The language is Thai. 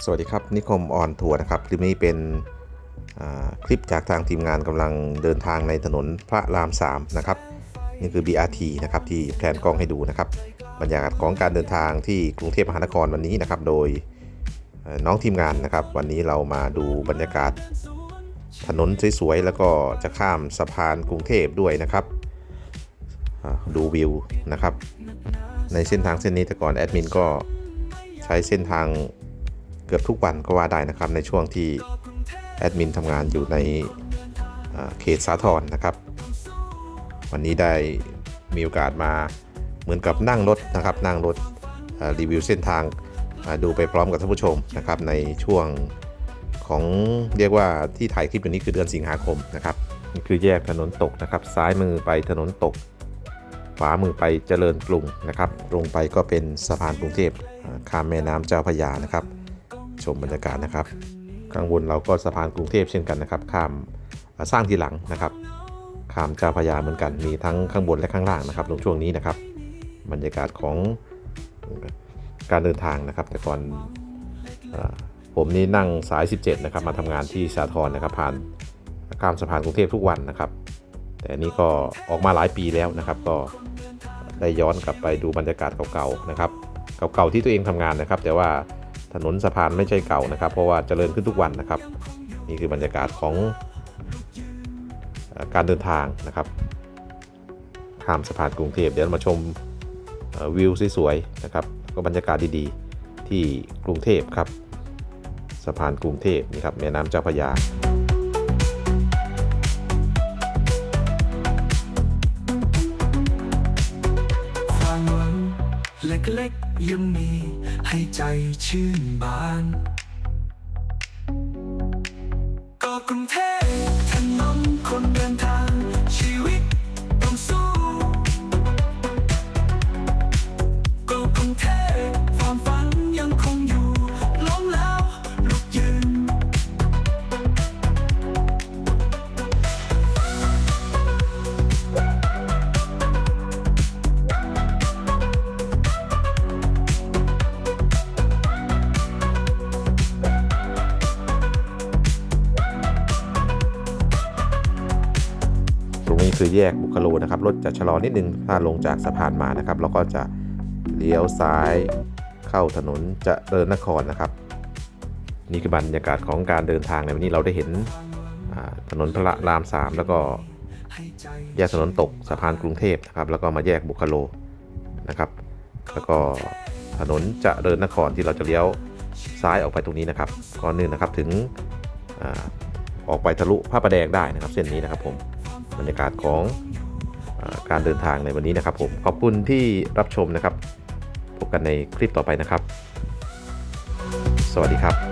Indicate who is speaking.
Speaker 1: สวัสดีครับ นิคมออนทัวร์นะครับ คลิปนี้เป็นคลิปจากทางทีมงานกำลังเดินทางในถนนพระราม3นะครับนี่คือ BRT นะครับที่แผนกล้องให้ดูนะครับบรรยากาศของการเดินทางที่กรุงเทพมหานครวันนี้นะครับ โดยน้องทีมงานนะครับ วันนี้เรามาดูบรรยากาศถนนสวยๆแล้วก็จะข้ามสะพานกรุงเทพด้วยนะครับดูวิวนะครับ ในเส้นทางเส้นนี้แต่ก่อนแอดมินก็ใช้เส้นทาง กือบทุกวันก็ว่าได้นะครับในช่วงที่แอดมินทำงานอยู่ในเขตสาทรนะครับ วันนี้ได้มีโอกาสมาเหมือนกับนั่งรถนะครับ นั่งรถรีวิวเส้นทางอ่าดูไปพร้อมกับท่านผู้ชมนะครับ ในช่วงของเรียกว่าที่ถ่ายคลิปอยู่นี้คือเดือนสิงหาคมนะครับนี่คือแยกถนนตกนะครับ ซ้ายมือไปถนนตก ขวามือไปเจริญกรุงนะครับลงไปก็เป็นสะพานกรุงเทพข้ามแม่น้ำเจ้าพระยานะครับ ชมบรรยากาศนะครับข้างบนเราก็สะพานกรุงเทพเช่นกันนะครับข้ามสร้างทีหลังนะครับข้ามเจ้าพยาเหมือนกันมีทั้งข้างบนและข้างล่างนะครับในช่วงนี้นะครับ บรรยากาศของการเดินทางนะครับ แต่ก่อนอผมนี่นั่งสาย 17 นะครับ มาทำงานที่สาทรนะครับผ่านข้ามสะพานกรุงเทพทุกวันนะครับ แต่นนี้ก็ออกมาหลายปีแล้วนะครับ ก็ได้ย้อนกลับไปดูบรรยากาศเก่าๆนะครับ เก่าๆที่ตัวเองทำงานนะครับ แต่ว่า ถนนสะพานไม่ใช่เก่านะครับ เพราะว่าเจริญขึ้นทุกวันนะครับ นี่คือบรรยากาศของการเดินทางนะครับข้ามสะพานกรุงเทพเดี๋ยวมาชมวิวสวยๆนะครับก็บรรยากาศดีๆ ที่กรุงเทพครับ สะพานกรุงเทพนี่ครับแม่น้ำเจ้าพระยา
Speaker 2: เล็กๆ ยังมีให้ใจชื่นบาน ก็กรุงเทพ คือแย
Speaker 1: กบุคโลนะครับรถจะชะลอนิดนึงถ้าลงจากสะพานมานะครับ เราก็จะเลี้ยวซ้ายเข้าถนนเจะเริญนครนะครับ นี่คือบรรยากาศของการเดินทางในวันนี้เราได้เห็นถนนพระรามสามแล้วก็แยกถนนตกสะพานกรุงเทพนะครับ แล้วก็มาแยกบุคโลนะครับ แล้วก็ถนนเจะเริญนครที่เราจะเลี้ยวซ้ายออกไปตรงนี้นะครับก่อนหนึ่งนะครับถึงอออกไปทะลุพระประแดงได้นะครับ เส้นนี้นะครับผม บรรยากาศของอการเดินทางในวันนี้นะครับผมขอบคุณที่รับชมนะครับ พบกันในคลิปต่อไปนะครับ สวัสดีครับ